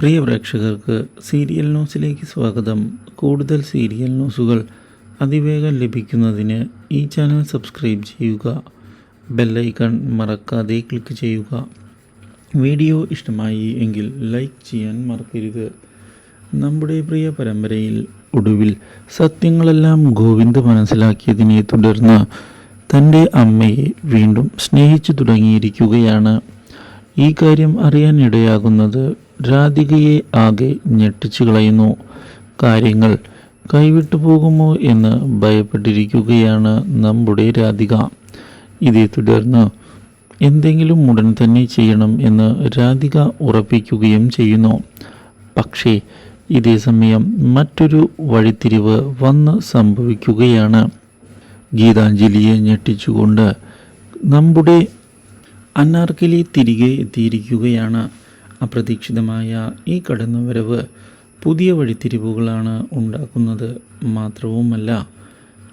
പ്രിയ പ്രേക്ഷകർക്ക് സീരിയൽ ന്യൂസിലേക്ക് സ്വാഗതം. കൂടുതൽ സീരിയൽ ന്യൂസുകൾ അതിവേഗം ലഭിക്കുന്നതിന് ഈ ചാനൽ സബ്സ്ക്രൈബ് ചെയ്യുക. ബെല്ലൈക്കൺ മറക്കാതെ ക്ലിക്ക് ചെയ്യുക. വീഡിയോ ഇഷ്ടമായി എങ്കിൽ ലൈക്ക് ചെയ്യാൻ മറക്കരുത്. നമ്മുടെ പ്രിയ പരമ്പരയിൽ ഒടുവിൽ സത്യങ്ങളെല്ലാം ഗോവിന്ദ് മനസ്സിലാക്കിയതിനെ തുടർന്ന് തന്റെ അമ്മയെ വീണ്ടും സ്നേഹിച്ചു തുടങ്ങിയിരിക്കുകയാണ്. ഈ കാര്യം അറിയാനിടയാകുന്നത് രാധികയെ ആകെ ഞെട്ടിച്ചു കളയുന്നു. കാര്യങ്ങൾ കൈവിട്ടു പോകുമോ എന്ന് ഭയപ്പെട്ടിരിക്കുകയാണ് നമ്മുടെ രാധിക. ഇതേ തുടർന്ന് എന്തെങ്കിലും ഉടൻ തന്നെ ചെയ്യണം എന്ന് രാധിക ഉറപ്പിക്കുകയും ചെയ്യുന്നു. പക്ഷേ ഇതേ സമയം മറ്റൊരു വഴിത്തിരിവ് വന്ന് സംഭവിക്കുകയാണ്. ഗീതാഞ്ജലിയെ ഞെട്ടിച്ചുകൊണ്ട് നമ്മുടെ അനാർക്കലി തിരികെ എത്തിയിരിക്കുകയാണ്. അപ്രതീക്ഷിതമായ ഈ കടന്നുവരവ് പുതിയ വഴിത്തിരിവുകളാണ് ഉണ്ടാക്കുന്നത് മാത്രവുമല്ല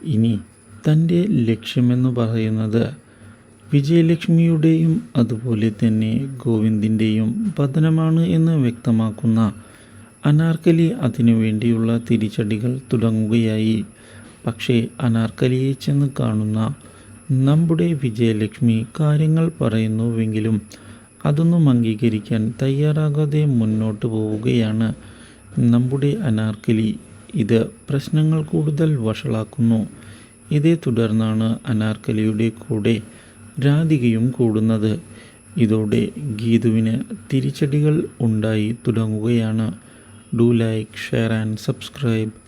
ഇനി തന്റെ ലക്ഷ്യമെന്ന് പറയുന്നത് വിജയലക്ഷ്മിയുടെയും അതുപോലെ തന്നെ ഗോവിന്ദിന്റെയും പതനമാണ് എന്ന് വ്യക്തമാക്കുന്ന അനാർക്കലി അതിനു വേണ്ടിയുള്ള തിരിച്ചടികൾ തുടങ്ങുകയായി. പക്ഷേ അനാർക്കലിയെ ചെന്ന് കാണുന്ന നമ്മുടെ വിജയലക്ഷ്മി കാര്യങ്ങൾ പറയുന്നുവെങ്കിലും അതൊന്നും അംഗീകരിക്കാൻ തയ്യാറാകാതെ മുന്നോട്ട് പോവുകയാണ്. നമ്മുടെ അനാർക്കലി ഇത് പ്രശ്നങ്ങൾ കൂടുതൽ വഷളാക്കുന്നു. ഇതേ തുടർന്നാണ് അനാർക്കലിയുടെ കൂടെ രാധികയും കൂടുന്നത്. ഇതോടെ ഗീതുവിന് തിരിച്ചടികൾ ഉണ്ടായി തുടങ്ങുകയാണ്. Do like share and subscribe.